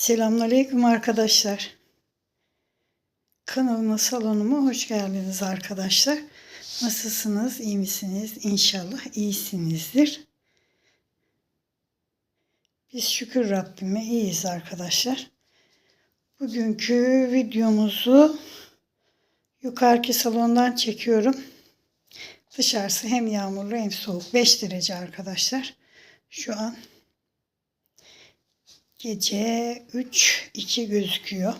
Selamünaleyküm arkadaşlar. Kanalıma salonuma hoş geldiniz arkadaşlar. Nasılsınız? İyi misiniz? İnşallah iyisinizdir. Biz şükür Rabbime iyiyiz arkadaşlar. Bugünkü videomuzu yukarıki salondan çekiyorum. Dışarısı hem yağmurlu hem soğuk. 5 derece arkadaşlar. Şu an Gece 3 2 gözüküyor.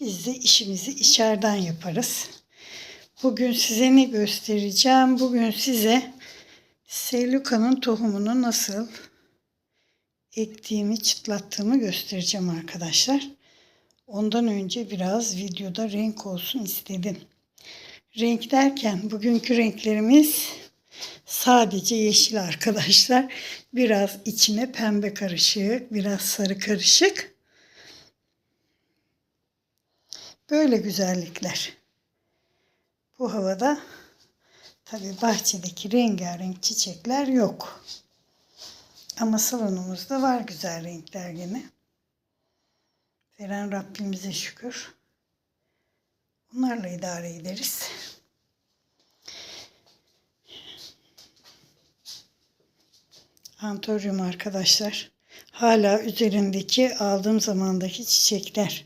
Biz de işimizi içeriden yaparız. Bugün size ne göstereceğim? Bugün size Seluka'nın tohumunu nasıl ektiğimi, çıtlattığımı göstereceğim arkadaşlar. Ondan önce biraz videoda renk olsun istedim. Renk derken bugünkü renklerimiz Sadece yeşil arkadaşlar. Biraz içine pembe karışık, biraz sarı karışık. Böyle güzellikler. Bu havada tabi bahçedeki rengarenk çiçekler yok. Ama salonumuzda var güzel renkler gene. Veren Rabbimize şükür. Onlarla idare ederiz. Antoryum arkadaşlar. Hala üzerindeki aldığım zamandaki çiçekler.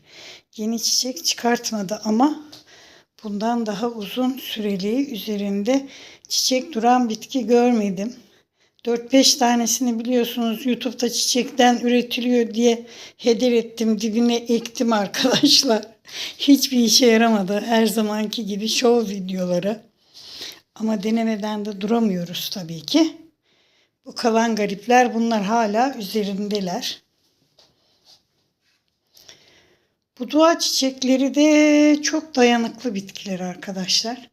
Yeni çiçek çıkartmadı ama bundan daha uzun süreli üzerinde çiçek duran bitki görmedim. 4-5 tanesini biliyorsunuz YouTube'da çiçekten üretiliyor diye heder ettim. Dibine ektim arkadaşlar. Hiçbir işe yaramadı. Her zamanki gibi şov videoları. Ama denemeden de duramıyoruz tabii ki. Bu kalan garipler bunlar hala üzerindeler. Bu dua çiçekleri de çok dayanıklı bitkiler arkadaşlar.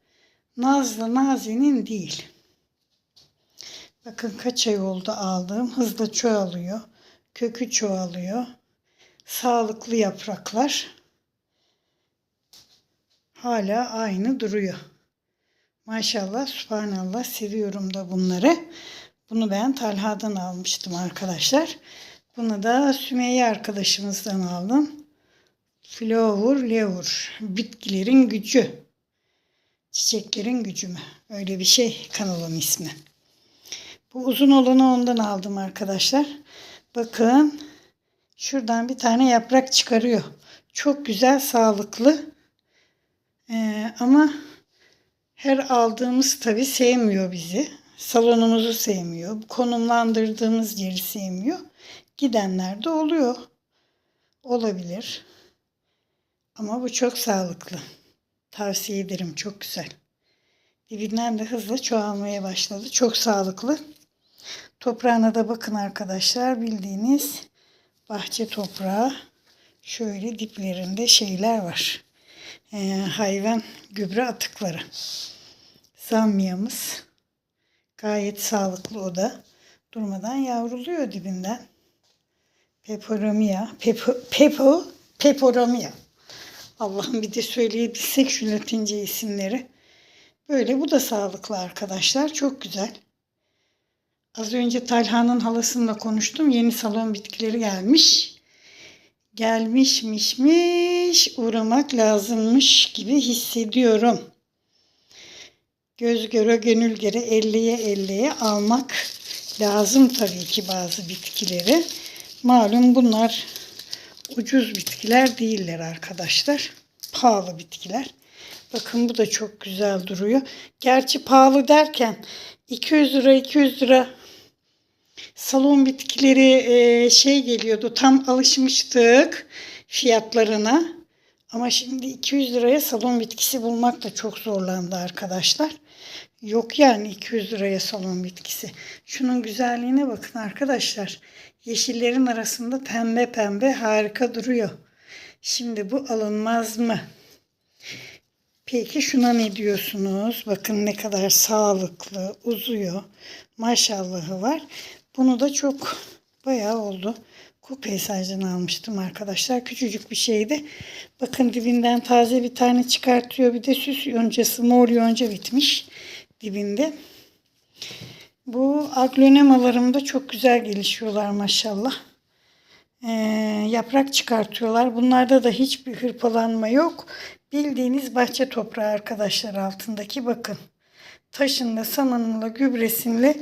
Nazlı Naze'nin değil. Bakın kaç ay oldu aldığım. Hızla çoğalıyor. Kökü çoğalıyor. Sağlıklı yapraklar. Hala aynı duruyor. Maşallah, subhanallah seviyorum da bunları. Bunu ben Talha'dan almıştım arkadaşlar. Bunu da Sümeyye arkadaşımızdan aldım. Flower Lever. Bitkilerin gücü. Çiçeklerin gücü mü? Öyle bir şey kanalın ismi. Bu uzun olanı ondan aldım arkadaşlar. Bakın şuradan bir tane yaprak çıkarıyor. Çok güzel, sağlıklı. Ee, ama her aldığımız tabi sevmiyor bizi salonumuzu sevmiyor. Konumlandırdığımız yeri sevmiyor. Gidenler de oluyor. Olabilir. Ama bu çok sağlıklı. Tavsiye ederim. Çok güzel. Dibinden de hızla çoğalmaya başladı. Çok sağlıklı. Toprağına da bakın arkadaşlar. Bildiğiniz bahçe toprağı. Şöyle diplerinde şeyler var. Ee, hayvan gübre atıkları. Zammiyamız. Gayet sağlıklı o da. Durmadan yavruluyor dibinden. Peporomia. Pepo, pepo, peporomia. Allah'ım bir de söyleyebilsek şu latince isimleri. Böyle bu da sağlıklı arkadaşlar. Çok güzel. Az önce Talha'nın halasıyla konuştum. Yeni salon bitkileri gelmiş. Gelmişmişmiş. Uğramak lazımmış gibi hissediyorum göz göre gönül göre elleye elleye almak lazım tabii ki bazı bitkileri. Malum bunlar ucuz bitkiler değiller arkadaşlar. Pahalı bitkiler. Bakın bu da çok güzel duruyor. Gerçi pahalı derken 200 lira 200 lira salon bitkileri şey geliyordu. Tam alışmıştık fiyatlarına. Ama şimdi 200 liraya salon bitkisi bulmak da çok zorlandı arkadaşlar. Yok yani 200 liraya salon bitkisi. Şunun güzelliğine bakın arkadaşlar. Yeşillerin arasında pembe pembe harika duruyor. Şimdi bu alınmaz mı? Peki şuna ne diyorsunuz? Bakın ne kadar sağlıklı, uzuyor. Maşallahı var. Bunu da çok bayağı oldu. Ku peyzajdan almıştım arkadaşlar. Küçücük bir şeydi. Bakın dibinden taze bir tane çıkartıyor. Bir de süs yoncası mor yonca bitmiş dibinde. Bu aglonemalarımda çok güzel gelişiyorlar maşallah. Ee, yaprak çıkartıyorlar. Bunlarda da hiçbir hırpalanma yok. Bildiğiniz bahçe toprağı arkadaşlar altındaki bakın. Taşınla, samanınla, gübresinle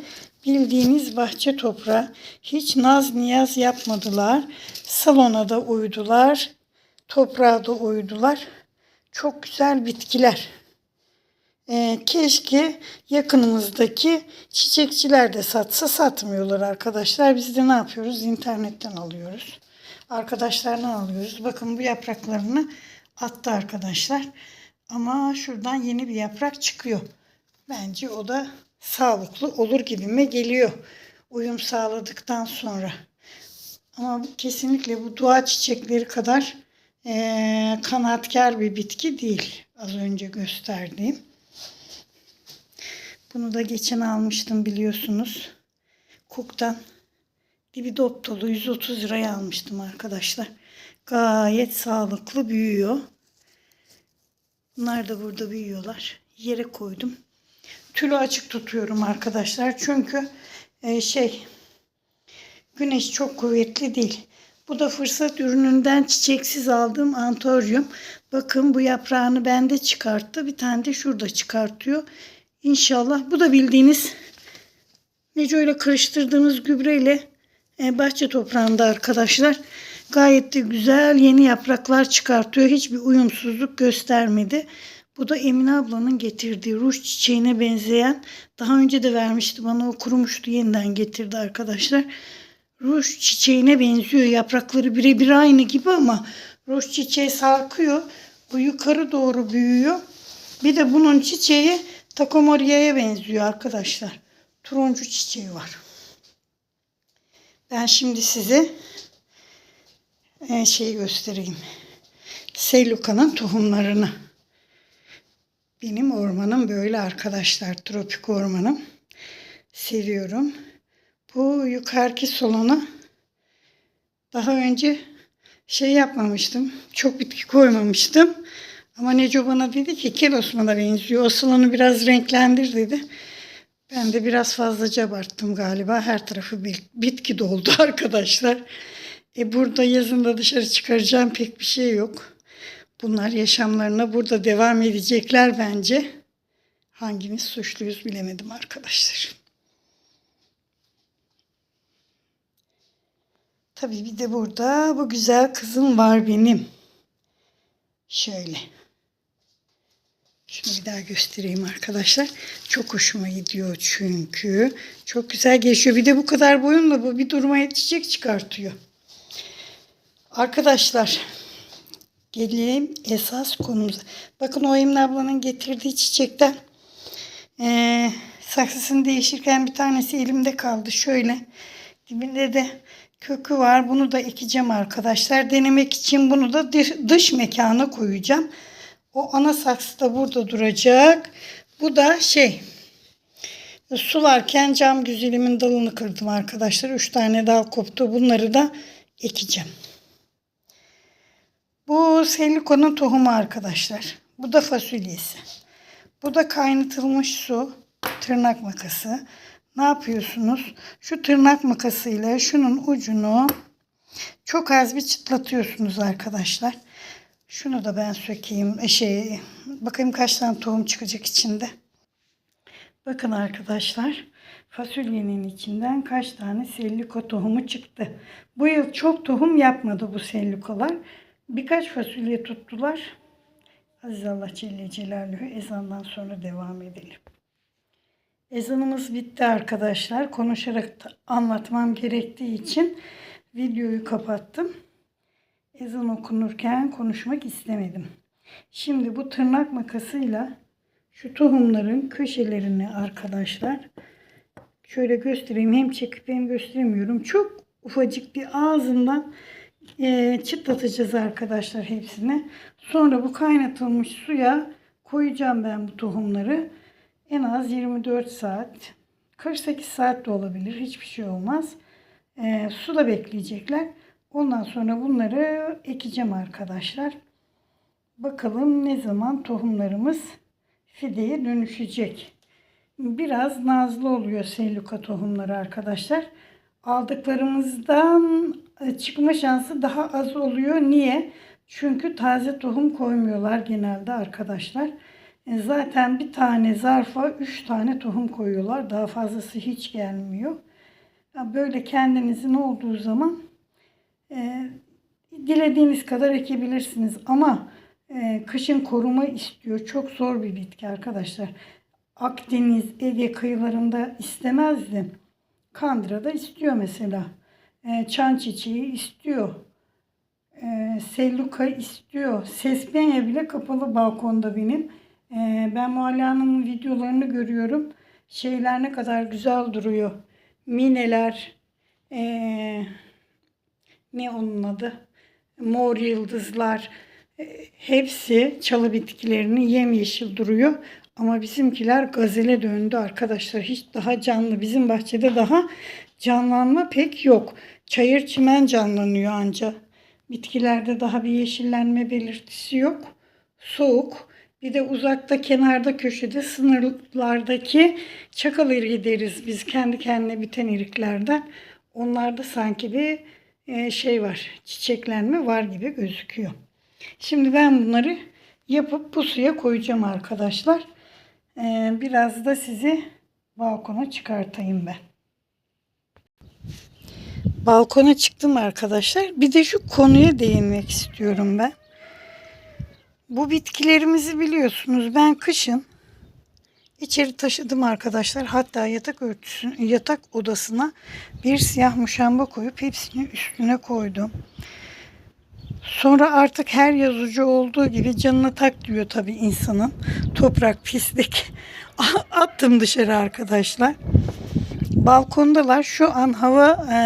bildiğiniz bahçe toprağı. Hiç naz niyaz yapmadılar. Salona da uydular. Toprağa da uydular. Çok güzel bitkiler. Ee, keşke yakınımızdaki çiçekçiler de satsa satmıyorlar arkadaşlar. Biz de ne yapıyoruz? İnternetten alıyoruz. Arkadaşlardan alıyoruz. Bakın bu yapraklarını attı arkadaşlar. Ama şuradan yeni bir yaprak çıkıyor. Bence o da sağlıklı olur gibime geliyor. Uyum sağladıktan sonra. Ama kesinlikle bu dua çiçekleri kadar eee kanaatkar bir bitki değil. Az önce gösterdiğim. Bunu da geçen almıştım biliyorsunuz. Cook'tan. Dibi dop dolu 130 liraya almıştım arkadaşlar. Gayet sağlıklı büyüyor. Bunlar da burada büyüyorlar. Yere koydum. Tülü açık tutuyorum arkadaşlar. Çünkü e, şey güneş çok kuvvetli değil. Bu da fırsat ürününden çiçeksiz aldığım antoryum. Bakın bu yaprağını bende çıkarttı. Bir tane de şurada çıkartıyor. İnşallah bu da bildiğiniz Neco ile karıştırdığımız gübreyle e, bahçe toprağında arkadaşlar. Gayet de güzel yeni yapraklar çıkartıyor. Hiçbir uyumsuzluk göstermedi. Bu da Emine ablanın getirdiği ruj çiçeğine benzeyen daha önce de vermişti bana o kurumuştu yeniden getirdi arkadaşlar. Ruj çiçeğine benziyor. Yaprakları birebir aynı gibi ama ruj çiçeği sarkıyor. Bu yukarı doğru büyüyor. Bir de bunun çiçeği takomoria'ya benziyor arkadaşlar. Turuncu çiçeği var. Ben şimdi size e, şeyi göstereyim. Seyluka'nın tohumlarını. Benim ormanım böyle arkadaşlar. Tropik ormanım. Seviyorum. Bu yukarıki soluna daha önce şey yapmamıştım. Çok bitki koymamıştım. Ama Neco bana dedi ki kel Osman'a benziyor. O salonu biraz renklendir dedi. Ben de biraz fazlaca abarttım galiba. Her tarafı bitki doldu arkadaşlar. E burada yazın da dışarı çıkaracağım pek bir şey yok. Bunlar yaşamlarına burada devam edecekler bence. Hangimiz suçluyuz bilemedim arkadaşlar. Tabii bir de burada bu güzel kızım var benim. Şöyle. Şunu bir daha göstereyim arkadaşlar. Çok hoşuma gidiyor çünkü. Çok güzel geçiyor. Bir de bu kadar boyunla bu bir duruma çiçek çıkartıyor. Arkadaşlar gelelim esas konumuza. Bakın o ablanın getirdiği çiçekten ee, saksısını değişirken bir tanesi elimde kaldı. Şöyle dibinde de kökü var. Bunu da ekeceğim arkadaşlar. Denemek için bunu da dış mekana koyacağım. O ana saksı da burada duracak. Bu da şey sularken cam güzelimin dalını kırdım arkadaşlar. 3 tane dal koptu. Bunları da ekeceğim. Bu seliko'nun tohumu arkadaşlar. Bu da fasulyesi. Bu da kaynatılmış su. Tırnak makası. Ne yapıyorsunuz? Şu tırnak makasıyla şunun ucunu çok az bir çıtlatıyorsunuz arkadaşlar. Şunu da ben sökeyim. E, şey, bakayım kaç tane tohum çıkacak içinde. Bakın arkadaşlar. Fasulyenin içinden kaç tane selliko tohumu çıktı. Bu yıl çok tohum yapmadı bu sellikolar. Birkaç fasulye tuttular. Aziz Allah Celle Celaluhu ezandan sonra devam edelim. Ezanımız bitti arkadaşlar. Konuşarak anlatmam gerektiği için videoyu kapattım ezan okunurken konuşmak istemedim. Şimdi bu tırnak makasıyla şu tohumların köşelerini arkadaşlar şöyle göstereyim. Hem çekip hem gösteremiyorum. Çok ufacık bir ağzından e, çıtlatacağız arkadaşlar hepsini. Sonra bu kaynatılmış suya koyacağım ben bu tohumları. En az 24 saat 48 saat de olabilir. Hiçbir şey olmaz. E, suda bekleyecekler. Ondan sonra bunları ekeceğim arkadaşlar. Bakalım ne zaman tohumlarımız fideye dönüşecek. biraz nazlı oluyor selluka tohumları arkadaşlar. Aldıklarımızdan e, çıkma şansı daha az oluyor. Niye? Çünkü taze tohum koymuyorlar genelde arkadaşlar. E, Zaten bir tane zarfa 3 tane tohum koyuyorlar. Daha fazlası hiç gelmiyor. Böyle kendinizin olduğu zaman e, dilediğiniz kadar ekebilirsiniz. Ama e, kışın koruma istiyor. Çok zor bir bitki arkadaşlar. Akdeniz, Ege kıyılarında istemezdim. Kandıra'da istiyor mesela. E, çan çiçeği istiyor. E, selluka istiyor. Sespenya bile kapalı balkonda benim. E, ben Muhalle videolarını görüyorum. Şeyler ne kadar güzel duruyor. Mineler, e, ne onun adı? Mor yıldızlar, e, hepsi çalı bitkilerini yemyeşil duruyor. Ama bizimkiler gazele döndü arkadaşlar. Hiç daha canlı. Bizim bahçede daha canlanma pek yok. Çayır çimen canlanıyor anca. Bitkilerde daha bir yeşillenme belirtisi yok. Soğuk. Bir de uzakta kenarda köşede sınırlardaki çakal iriği deriz biz kendi kendine biten iriklerden. Onlarda sanki bir e, şey var. Çiçeklenme var gibi gözüküyor. Şimdi ben bunları yapıp pusuya koyacağım arkadaşlar. Ee, biraz da sizi balkona çıkartayım ben. Balkona çıktım arkadaşlar. Bir de şu konuya değinmek istiyorum ben. Bu bitkilerimizi biliyorsunuz. Ben kışın içeri taşıdım arkadaşlar. Hatta yatak örtüsü, yatak odasına bir siyah muşamba koyup hepsini üstüne koydum. Sonra artık her yazıcı olduğu gibi canına tak diyor tabii insanın. Toprak, pislik. Attım dışarı arkadaşlar. Balkondalar. Şu an hava e,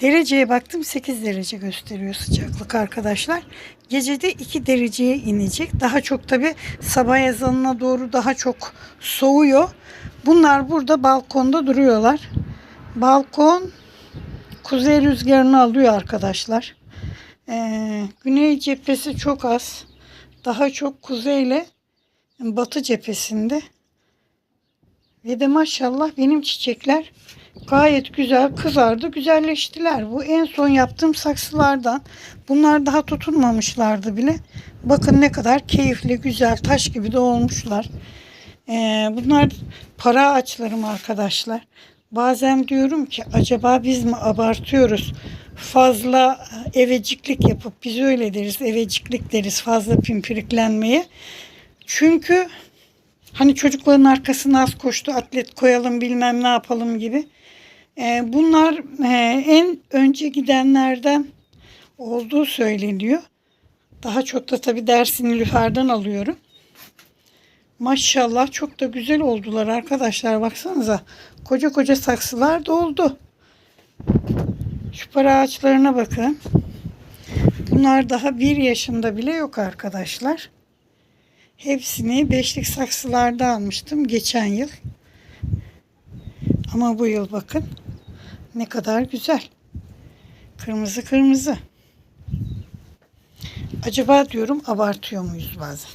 dereceye baktım 8 derece gösteriyor sıcaklık arkadaşlar. Gecede 2 dereceye inecek. Daha çok tabii sabah ezanına doğru daha çok soğuyor. Bunlar burada balkonda duruyorlar. Balkon kuzey rüzgarını alıyor arkadaşlar. Ee, güney cephesi çok az. Daha çok kuzeyle batı cephesinde. Ve de maşallah benim çiçekler gayet güzel kızardı, güzelleştiler. Bu en son yaptığım saksılardan. Bunlar daha tutunmamışlardı bile. Bakın ne kadar keyifli, güzel, taş gibi de olmuşlar. Ee, bunlar para ağaçlarım arkadaşlar. Bazen diyorum ki acaba biz mi abartıyoruz? Fazla eveciklik yapıp biz öyle deriz eveciklik deriz fazla pimpiriklenmeye. Çünkü hani çocukların arkasına az koştu atlet koyalım bilmem ne yapalım gibi. Ee, bunlar e, en önce gidenlerden olduğu söyleniyor. Daha çok da tabii dersini Lüfer'den alıyorum. Maşallah çok da güzel oldular arkadaşlar. Baksanıza koca koca saksılar doldu. Şu para ağaçlarına bakın. Bunlar daha bir yaşında bile yok arkadaşlar. Hepsini beşlik saksılarda almıştım geçen yıl. Ama bu yıl bakın ne kadar güzel. Kırmızı kırmızı. Acaba diyorum abartıyor muyuz bazen?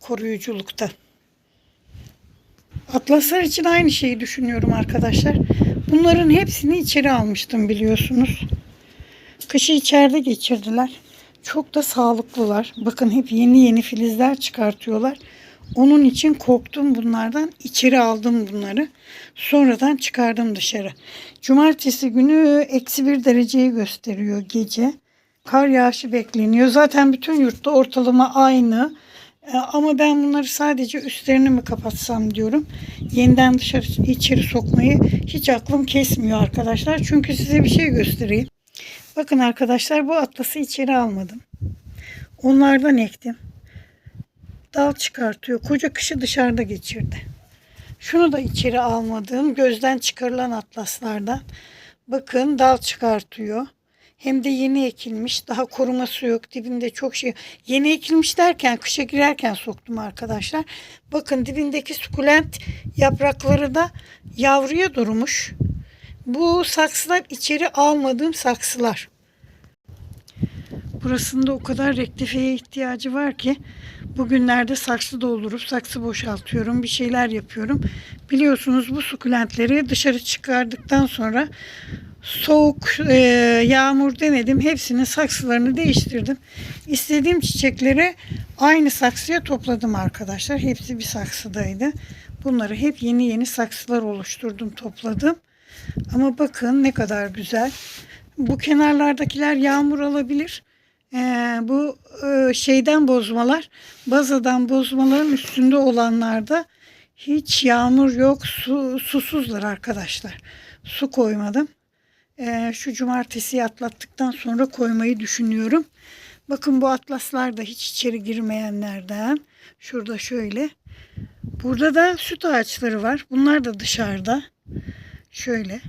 Koruyuculukta. Atlaslar için aynı şeyi düşünüyorum arkadaşlar. Bunların hepsini içeri almıştım biliyorsunuz. Kışı içeride geçirdiler. Çok da sağlıklılar. Bakın hep yeni yeni filizler çıkartıyorlar. Onun için korktum bunlardan. İçeri aldım bunları. Sonradan çıkardım dışarı. Cumartesi günü eksi bir dereceyi gösteriyor gece. Kar yağışı bekleniyor. Zaten bütün yurtta ortalama aynı. E, Ama ben bunları sadece üstlerini mi kapatsam diyorum. Yeniden dışarı içeri sokmayı hiç aklım kesmiyor arkadaşlar. Çünkü size bir şey göstereyim. Bakın arkadaşlar bu atlası içeri almadım. Onlardan ektim. Dal çıkartıyor. Koca kışı dışarıda geçirdi. Şunu da içeri almadığım gözden çıkarılan atlaslardan. Bakın dal çıkartıyor. Hem de yeni ekilmiş. Daha koruması yok. Dibinde çok şey. Yeni ekilmiş derken kışa girerken soktum arkadaşlar. Bakın dibindeki sukulent yaprakları da yavruya durmuş. Bu saksılar içeri almadığım saksılar. Burasında o kadar rektifeye ihtiyacı var ki Bugünlerde saksı doldurup saksı boşaltıyorum. Bir şeyler yapıyorum. Biliyorsunuz bu sukulentleri dışarı çıkardıktan sonra soğuk e, yağmur denedim. Hepsinin saksılarını değiştirdim. İstediğim çiçekleri aynı saksıya topladım arkadaşlar. Hepsi bir saksıdaydı. Bunları hep yeni yeni saksılar oluşturdum, topladım. Ama bakın ne kadar güzel. Bu kenarlardakiler yağmur alabilir. Ee, bu e, şeyden bozmalar, bazadan bozmaların üstünde olanlarda hiç yağmur yok, su, susuzlar arkadaşlar. Su koymadım. Ee, şu cumartesiyi atlattıktan sonra koymayı düşünüyorum. Bakın bu atlaslar da hiç içeri girmeyenlerden. Şurada şöyle. Burada da süt ağaçları var. Bunlar da dışarıda. Şöyle.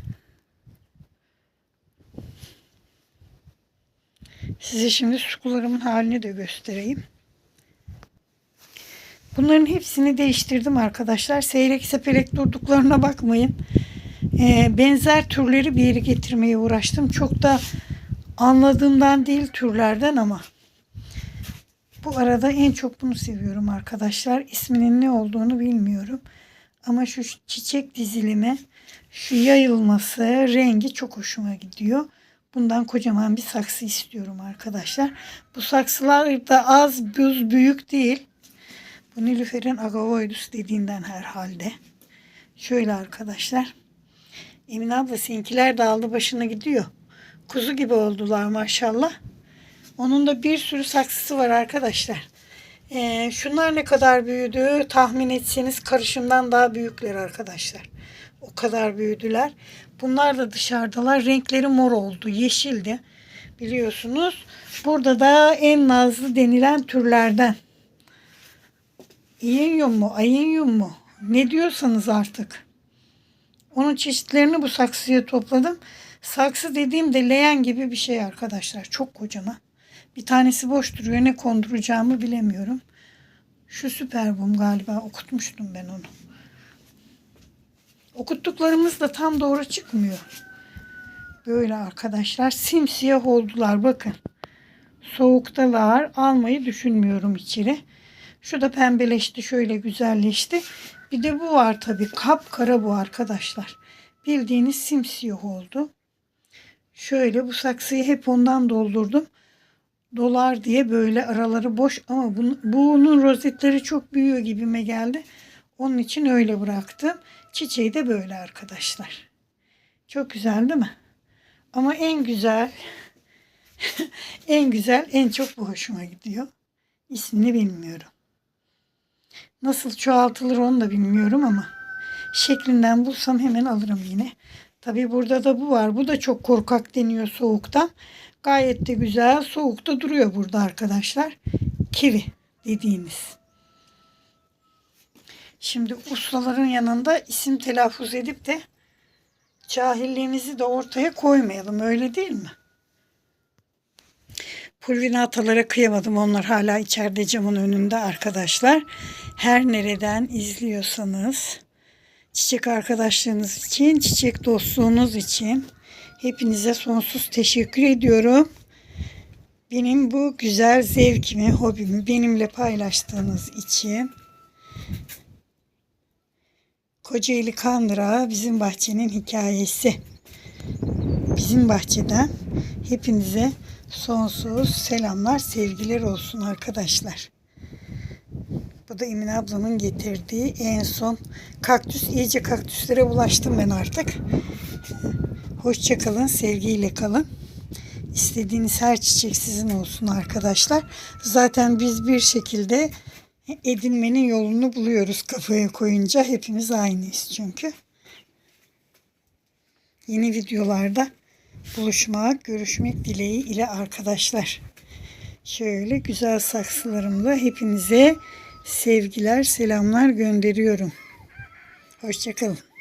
Size şimdi sukularımın halini de göstereyim. Bunların hepsini değiştirdim arkadaşlar. Seyrek sepelek durduklarına bakmayın. Ee, benzer türleri bir yere getirmeye uğraştım. Çok da anladığımdan değil türlerden ama bu arada en çok bunu seviyorum arkadaşlar. İsminin ne olduğunu bilmiyorum. Ama şu çiçek dizilimi, şu yayılması, rengi çok hoşuma gidiyor. Bundan kocaman bir saksı istiyorum arkadaşlar. Bu saksılar da az buz büyük değil. Bu Nilüfer'in agavoidus dediğinden herhalde. Şöyle arkadaşlar. Emin abla seninkiler de aldı başına gidiyor. Kuzu gibi oldular maşallah. Onun da bir sürü saksısı var arkadaşlar. Ee, şunlar ne kadar büyüdü tahmin etseniz karışımdan daha büyükler arkadaşlar. O kadar büyüdüler. Bunlar da dışarıdalar. Renkleri mor oldu. Yeşildi. Biliyorsunuz. Burada da en nazlı denilen türlerden. İyinyum mu? Ayinyum mu? Ne diyorsanız artık. Onun çeşitlerini bu saksıya topladım. Saksı dediğimde leğen gibi bir şey arkadaşlar. Çok kocaman. Bir tanesi boş duruyor. Ne konduracağımı bilemiyorum. Şu süper bum galiba. Okutmuştum ben onu. Okuttuklarımız da tam doğru çıkmıyor. Böyle arkadaşlar simsiyah oldular bakın. Soğuktalar. Almayı düşünmüyorum içeri. Şu da pembeleşti. Şöyle güzelleşti. Bir de bu var tabii. Kapkara bu arkadaşlar. Bildiğiniz simsiyah oldu. Şöyle bu saksıyı hep ondan doldurdum. Dolar diye böyle araları boş ama bunun, bunun rozetleri çok büyüyor gibime geldi. Onun için öyle bıraktım. Çiçeği de böyle arkadaşlar. Çok güzel değil mi? Ama en güzel en güzel en çok bu hoşuma gidiyor. İsmini bilmiyorum. Nasıl çoğaltılır onu da bilmiyorum ama şeklinden bulsam hemen alırım yine. Tabi burada da bu var. Bu da çok korkak deniyor soğuktan. Gayet de güzel. Soğukta duruyor burada arkadaşlar. Kivi dediğimiz. Şimdi ustaların yanında isim telaffuz edip de cahilliğimizi de ortaya koymayalım. Öyle değil mi? Pulvinatalara kıyamadım. Onlar hala içeride camın önünde arkadaşlar. Her nereden izliyorsanız çiçek arkadaşlarınız için, çiçek dostluğunuz için hepinize sonsuz teşekkür ediyorum. Benim bu güzel zevkimi, hobimi benimle paylaştığınız için Kocaeli Kandıra bizim bahçenin hikayesi. Bizim bahçeden hepinize sonsuz selamlar, sevgiler olsun arkadaşlar. Bu da Emine ablamın getirdiği en son kaktüs. iyice kaktüslere bulaştım ben artık. Hoşçakalın, sevgiyle kalın. İstediğiniz her çiçek sizin olsun arkadaşlar. Zaten biz bir şekilde edinmenin yolunu buluyoruz kafaya koyunca. Hepimiz aynıyız çünkü. Yeni videolarda buluşmak, görüşmek dileği ile arkadaşlar. Şöyle güzel saksılarımla hepinize sevgiler, selamlar gönderiyorum. Hoşçakalın.